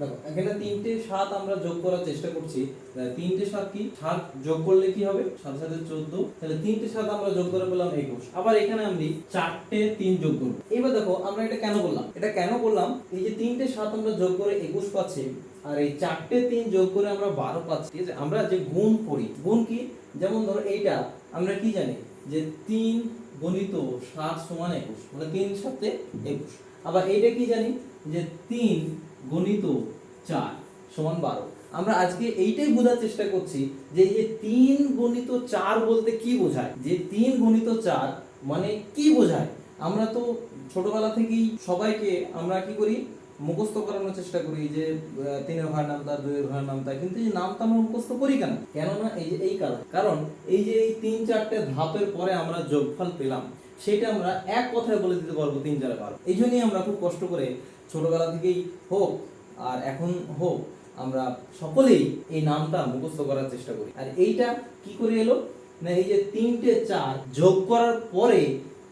দেখো, এখানে তিনটে সাত আমরা যোগ করার চেষ্টা করছি। তিনটে সাত কি? সাত যোগ করলে কি হবে? সাত সাথে চোদ্দ। তাহলে তিনটে সাত আমরা যোগ করে পেলাম একুশ। আবার এখানে আমি চারটে তিন যোগ করব। এবার দেখো, আমরা এটা কেন করলাম? এটা কেন করলাম? এই যে তিনটে সাত আমরা যোগ করে একুশ পাচ্ছি, আর এই চারটে তিন যোগ করে আমরা বারো পাচ্ছি, ঠিক আছে? আমরা যে গুণ করি, গুণ কি? যেমন ধরো এইটা, আমরা কি জানি? যে তিন গণিত সাত সমান একুশ মানে তিন সাথে একুশ। আবার এইটা কি জানি? যে তিন গণিত চার সমান বারো। আমরা আজকে এইটাই বোঝার চেষ্টা করছি যে এই তিন গণিত চার বলতে কি বোঝায়? যে তিন গণিত চার মানে কি বোঝায়? আমরা তো ছোটবেলা থেকেই সবাইকে আমরা কি করি? মুখস্থ করানোর চেষ্টা করি যে তিনের ভাইয়ের নাম তার, দুইয়ের ভাইয়ের নাম তার। কিন্তু এই নামটা আমরা মুখস্থ করি কেন? কেননা এই যে, এই কারণ। কারণ এই যে এই তিন চারটে ধাপের পরে আমরা যোগফল পেলাম, সেটা আমরা এক কথায় বলে দিতে পারব তিন চার বারো। এই জন্যই আমরা খুব কষ্ট করে ছোটবেলা থেকেই হোক আর এখন হোক, আমরা সকলেই এই নামটা মুখস্থ করার চেষ্টা করি। আর এইটা কি করে এলো? না, এই যে তিনটে চার যোগ করার পরে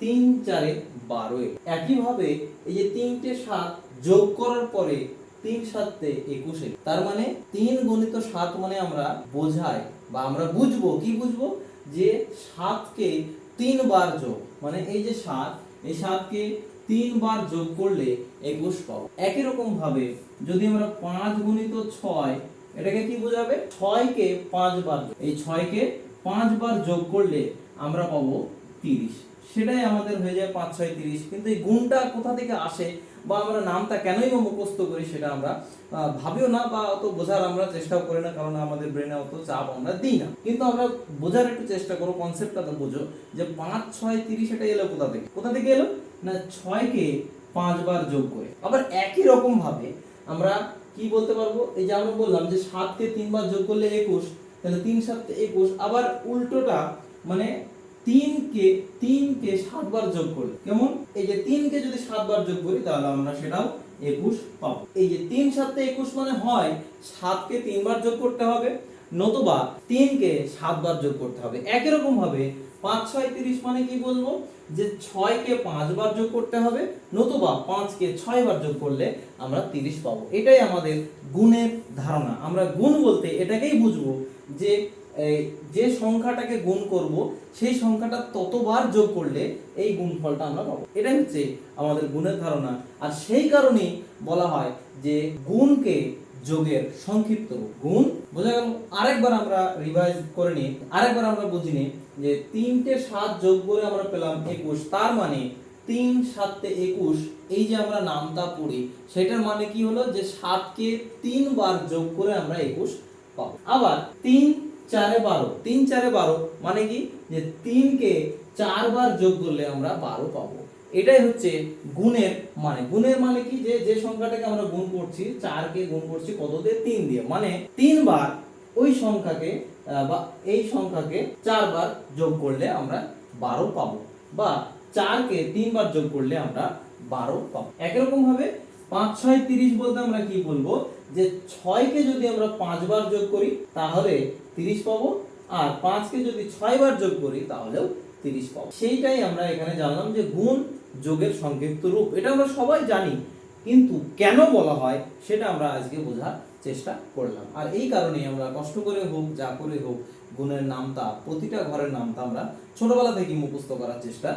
তিন চারে বারো একইভাবে এই যে তিনটে সাত যোগ করার পরে তিন সাতে একুশে তার মানে তিন গণিত সাত মানে আমরা বোঝাই বা আমরা বুঝব। কি বুঝব? যে সাতকে তিনবার যোগ মানে এই যে সাত, এই সাতকে তিনবার যোগ করলে একুশ পাবো। একই রকম ভাবে যদি আমরা পাঁচ গুণিত ছয়, এটাকে কি বোঝাবে? ছয়কে পাঁচবার। এই ছয়কে পাঁচবার যোগ করলে আমরা পাবো তিরিশ। সেটাই আমাদের হয়ে যায় পাঁচ, ছয়, তিরিশ। কিন্তু এই গুণটা কোথা থেকে আসে? বা আমরা নামটা কেনই বা মুখস্থ করি সেটা আমরা ভাবিও না বা অত বোঝার আমরা চেষ্টাও করি না, কারণ আমাদের ব্রেনে অত চাপ আমরা দিই না। কিন্তু আমরা বোঝার একটু চেষ্টা করো কনসেপ্টটা তো বোঝো, যে পাঁচ, ছয়, তিরিশ এটা এলো কোথা থেকে? কোথা থেকে এলো? না ছয়কে পাঁচবার যোগ করে। আবার একই রকম ভাবে আমরা কি বলতে পারব? এই যে আমরা বললাম যে সাতকে তিনবার যোগ করলে একুশ, তাহলে তিন সাতে একুশ, আবার উল্টোটা মানে তিনকে তিনকে সাতবার যোগ করি কেমন? এই যে তিনকে যদি সাতবার যোগ করি, তাহলে আমরা সেটাও একুশ পাবো। এই যে তিন সাতে একুশ মানে হয়, সাতকে তিনবার যোগ করতে হবে, নতুবা তিনকে সাতবার যোগ করতে হবে। একই রকম ভাবে পাঁচ, ছয়, তিরিশ মানে কি বলব? যে ছয়কে পাঁচবার যোগ করতে হবে, নতুবা পাঁচকে ছয়বার যোগ করলে আমরা তিরিশ পাবো। এটাই আমাদের গুণের ধারণা। আমরা গুণ বলতে এটাকেই বুঝব যে যে সংখ্যাটাকে গুণ করব, সেই সংখ্যাটা ততবার যোগ করলে এই গুণফলটা আমরা পাবো। এটাই হচ্ছে আমাদের গুণের ধারণা। আর সেই কারণেই বলা হয় যে গুণকে যোগের সংক্ষিপ্ত গুণ বোঝা গেল? আরেকবার আমরা রিভাইজ করে নিই। আরেকবার আমরা বুঝি নিই যে তিনটে সাত যোগ করে আমরা পেলাম একুশ, তার মানে তিন সাতে একুশ, এই যে আমরা নামটা পড়ি, সেটার মানে কি হলো? যে সাতকে তিনবার যোগ করে আমরা একুশ পাবো। আবার তিন চারে বারো, তিন চারে বারো মানে কি? যে তিনকে চারবার যোগ করলে আমরা বারো পাবো। এটাই হচ্ছে গুণের মানে। গুণের মানে কি? যে যে সংখ্যাটাকে আমরা গুণ করছি, চারকে গুণ করছি কত দিয়ে তিন দিয়ে। মানে তিনবার ওই সংখ্যাকে বা এই সংখ্যাকে চারবার যোগ করলে আমরা বারো পাবো বা চারকে তিনবার যোগ করলে আমরা বারো পাবো। একরকম ভাবে পাঁচ ছয় তিরিশ বলতে আমরা কি বলব? যে ছয়কে যদি আমরা পাঁচবার যোগ করি, তাহলে তিরিশ পাবো। আর পাঁচকে যদি ছয়বার যোগ করি, তাহলেও তিরিশ পাবো। সেইটাই আমরা এখানে জানলাম যে গুণ যোগের সংক্ষিপ্ত রূপ। এটা আমরা সবাই জানি, কিন্তু কেন বলা হয় সেটা আমরা আজকে বোঝার চেষ্টা করলাম। আর এই কারণেই আমরা কষ্ট করে হোক, যা করে হোক, গুণের নামটা প্রতিটা ঘরের নামটা আমরা ছোটবেলা থেকে মুখস্থ করার চেষ্টা